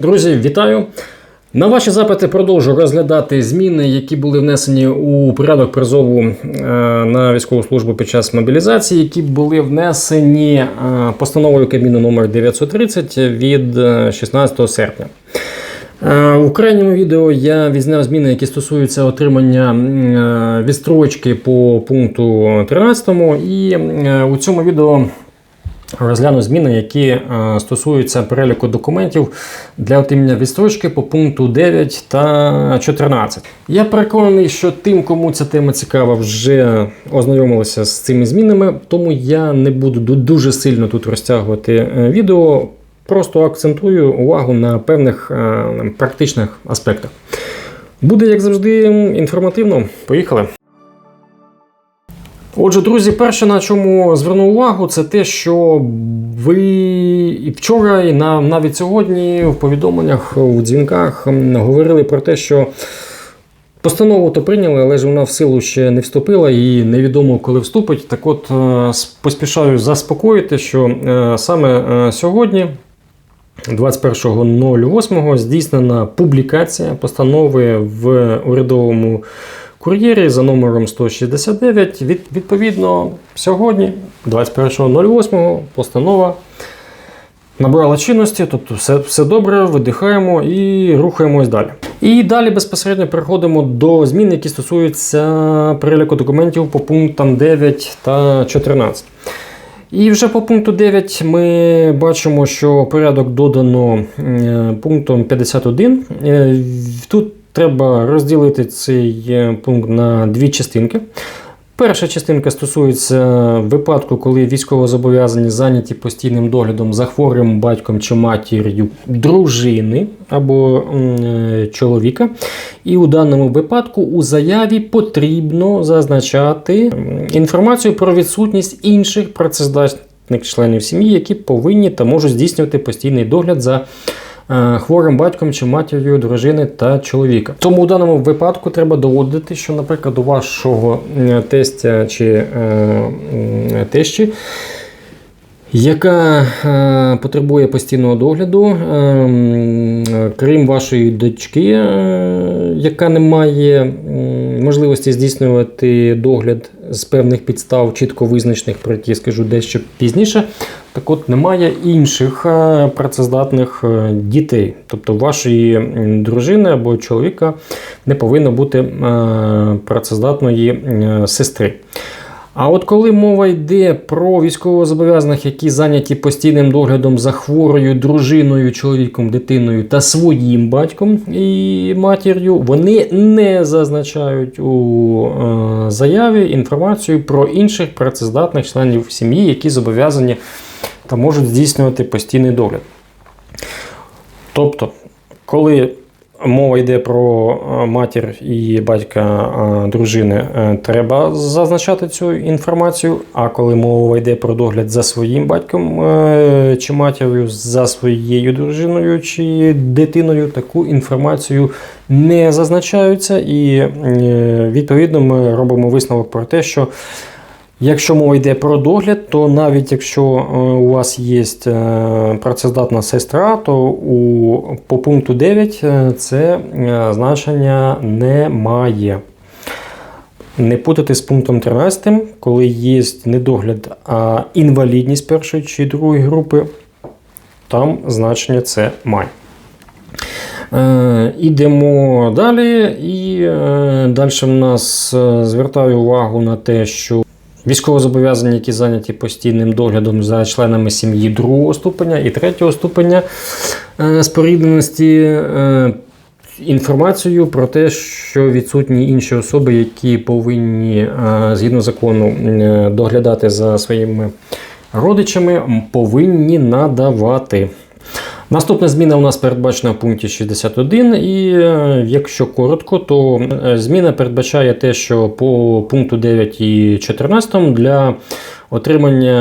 Друзі, вітаю! На ваші запити продовжу розглядати зміни, які були внесені у порядок призову е, на військову службу під час мобілізації, які були внесені е, постановою Кабміну номер 930 від е, 16 серпня. Е, У крайньому відео я відзняв зміни, які стосуються отримання відстрочки по пункту 13. І у цьому відео розгляну зміни, які е, стосуються переліку документів для отримання відстрочки по пункту 9 та 14. Я переконаний, що тим, кому ця тема цікава, вже ознайомилися з цими змінами, тому я не буду дуже сильно тут розтягувати е, відео. Просто акцентую увагу на певних е, практичних аспектах. Буде, як завжди, інформативно. Поїхали. Отже, друзі, перше, на чому зверну увагу, це те, що ви і вчора, і навіть сьогодні в повідомленнях, у дзвінках говорили про те, що постанову то прийняли, але ж вона в силу ще не вступила і невідомо, коли вступить. Так от е, поспішаю заспокоїти, що е, саме е, сьогодні. 21.08 здійснена публікація постанови в урядовому кур'єрі за номером 169. Від, відповідно, сьогодні, 21.08, постанова набрала чинності, тобто все, все добре, видихаємо і рухаємось далі. І далі безпосередньо переходимо до змін, які стосуються переліку документів по пунктам 9 та 14. І вже по пункту 9 ми бачимо, що порядок додано е, пунктом 51. Е, Тут треба розділити цей е, пункт на дві частинки. Перша частинка стосується випадку, коли військовозобов'язані зайняті постійним доглядом за хворим батьком чи матір'ю дружини або е, чоловіка. І у даному випадку у заяві потрібно зазначати інформацію про відсутність інших працездатних членів сім'ї, які повинні та можуть здійснювати постійний догляд за хворим батьком чи матір'ю дружини та чоловіка. Тому у даному випадку треба доводити, що, наприклад, у вашого е, тестя чи е, тещі яка е, потребує постійного догляду, е, крім вашої дочки, е, яка не має можливості здійснювати догляд з певних підстав, чітко визначених, про які скажу дещо пізніше. Так от немає інших е, працездатних е, дітей. Тобто вашої дружини або чоловіка не повинно бути е, працездатної сестри. А от коли мова йде про військовозобов'язаних, які зайняті постійним доглядом за хворою дружиною, чоловіком, дитиною та своїм батьком і матір'ю, вони не зазначають у заяві інформацію про інших працездатних членів сім'ї, які зобов'язані та можуть здійснювати постійний догляд. Тобто, коли мова йде про е, матір і батька е, дружини, е, треба зазначати цю інформацію. А коли мова йде про догляд за своїм батьком чи матір'ю, за своєю дружиною чи дитиною, таку інформацію не зазначаються. І відповідно ми робимо висновок про те, що Якщо мова йде про догляд, то навіть якщо е, у вас є е, працездатна сестра, то у, по пункту 9 е, це значення не має. Не путати з пунктом 13, коли є недогляд, а інвалідність першої чи другої групи, там значення це має. Ідемо далі, і далі в нас звертаю увагу на те, що Військовозобов'язані, які зайняті постійним доглядом за членами сім'ї другого ступеня і третього ступеня е, спорідненості, е, інформацію про те, що відсутні інші особи, які повинні е, згідно закону доглядати за своїми родичами, повинні надавати. Наступна зміна у нас передбачена в пункті 61, і е, якщо коротко, то е, зміна передбачає те, що по пункту 9 і 14 для отримання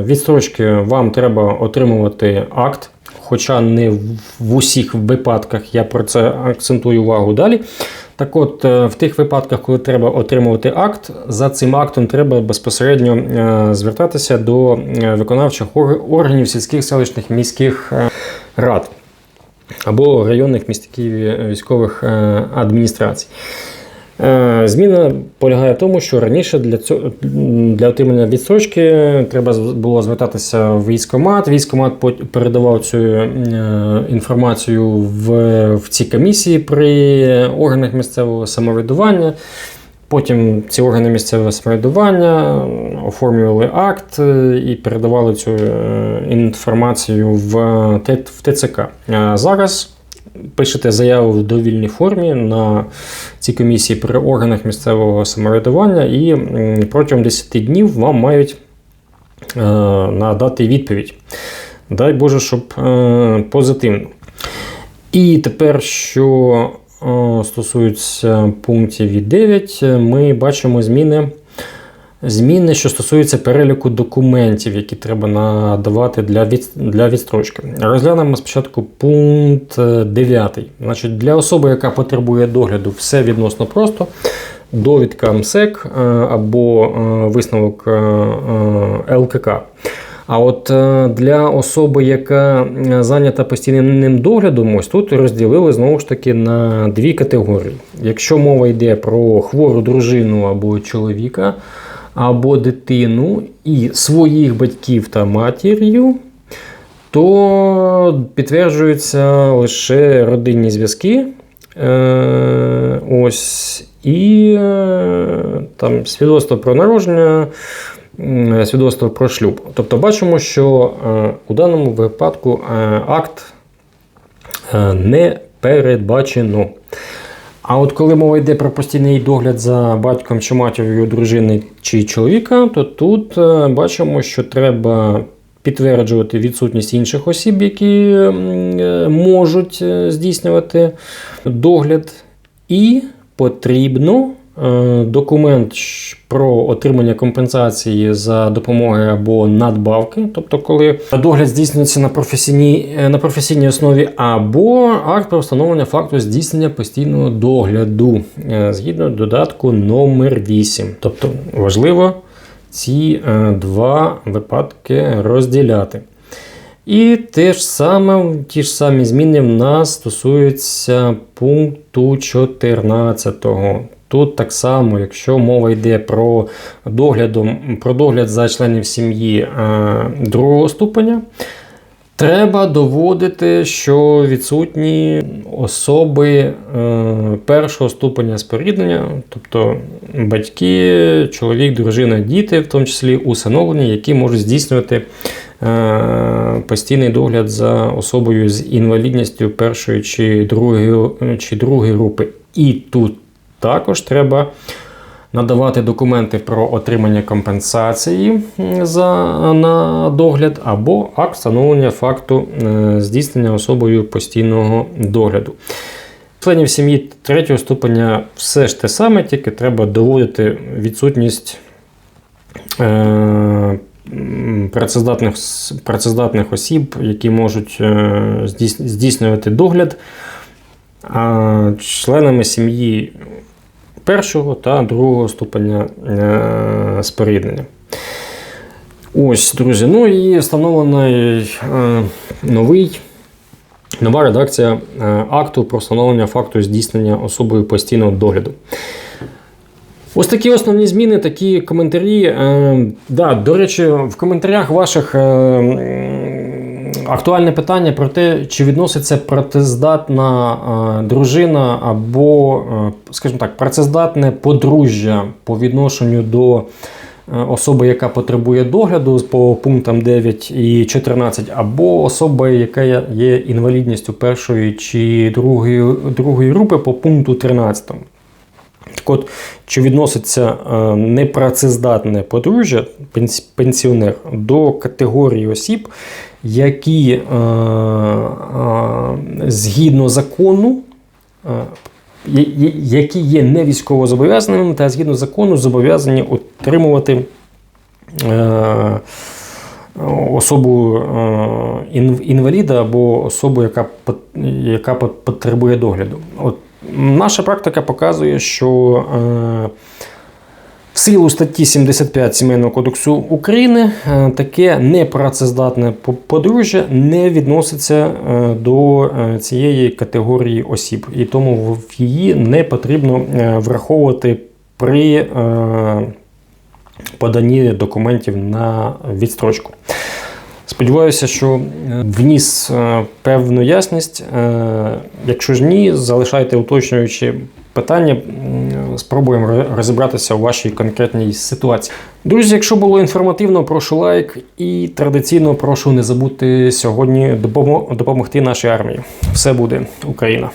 е, відстрочки вам треба отримувати акт. Хоча не в- в усіх випадках я про це акцентую увагу далі. Так от, е, в тих випадках, коли треба отримувати акт, за цим актом треба безпосередньо е, звертатися до е, виконавчих органів сільських селищних міських рад. або районних містиків військових адміністрацій. Е, Зміна полягає в тому, що раніше для цього для отримання відстрочки треба було звертатися в. Військкомат пот- передавав цю е, інформацію в, в ці комісії при органах місцевого самоврядування. Потім ці органи місцевого самоврядування оформлювали акт е, і передавали цю інформацію в ТЦК. А зараз пишете заяву в довільній формі на ці комісії при органах місцевого самоврядування, і протягом 10 днів вам мають е, надати відповідь. Дай Боже, щоб е, позитивно. І тепер, що е, стосується пунктів від 9, е, ми бачимо зміни. Зміни, що стосуються переліку документів, які треба надавати для, від, для відстрочки. Розглянемо спочатку пункт 9. Значить, для особи, яка потребує догляду, все відносно просто. Довідка МСЕК е, або е, висновок е, е, ЛКК. А от е, для особи, яка е, зайнята постійним доглядом, ось тут розділили знову ж таки на дві категорії. Якщо мова йде про хвору дружину або чоловіка, або дитину і своїх батьків та матір'ю, то підтверджуються лише родинні зв'язки. Е, ось, і е, там свідоцтво про народження, свідоцтво про шлюб. Тобто бачимо, що е, у даному випадку акт не передбачено. А от коли мова йде про постійний догляд за батьком чи матір'ю дружини чи чоловіка, то тут е, бачимо, що треба підтверджувати відсутність інших осіб, які е, можуть е, здійснювати догляд, і потрібно документ про отримання компенсації за допомогою або надбавки, тобто коли догляд здійснюється на професійній, е, на професійній основі, або акт про встановлення факту здійснення постійного догляду е, згідно додатку номер 8. Тобто важливо ці е, два випадки розділяти. І те ж саме, ті ж самі зміни в нас стосуються пункту 14. Тут так само, якщо мова йде про, доглядом, про догляд за членів сім'ї е, другого ступеня, треба доводити, що відсутні особи е, першого ступеня споріднення, тобто батьки, чоловік, дружина, діти, в тому числі усиновлені, які можуть здійснювати е, постійний догляд за особою з інвалідністю першої чи другої, чи другої групи. І тут також треба надавати документи про отримання компенсації за, на догляд або акт встановлення факту е, здійснення особою постійного догляду. Членів сім'ї третього ступеня все ж те саме, тільки треба доводити відсутність е, працездатних, працездатних осіб, які можуть е, здійснювати догляд. А членами сім'ї першого та другого ступеня е, споріднення. Ось, друзі. Ну і встановлений е, новий, нова редакція е, акту про встановлення факту здійснення особою постійного догляду. Ось такі основні зміни, такі коментарі. Е, да, до речі, в коментарях ваших актуальне питання про те, чи відноситься працездатна е, дружина або, е, скажімо так, працездатне подружжя по відношенню до е, особи, яка потребує догляду по пунктам 9 і 14, або особа, яка є- інвалідністю першої чи другої, другої групи по пункту 13. Так от, чи відноситься е, непрацездатне подружжя, пенсіонер, до категорії осіб, які е, е, згідно закону, які є не військовозобов'язаними та згідно закону зобов'язані отримувати особу інваліда або особу, яка, яка потребує догляду. От наша практика показує, що е, силу статті 75 Сімейного кодексу України е, таке непрацездатне подружжя не відноситься е, до цієї категорії осіб, і тому в- в її не потрібно враховувати при поданні документів на відстрочку. Сподіваюся, що е, вніс е, певну ясність. Е, Якщо ж ні, залишайте уточнюючі питання. Спробуємо розібратися у вашій конкретній ситуації. Друзі, якщо було інформативно, прошу лайк і традиційно прошу не забути сьогодні допомогти нашій армії. Все буде Україна!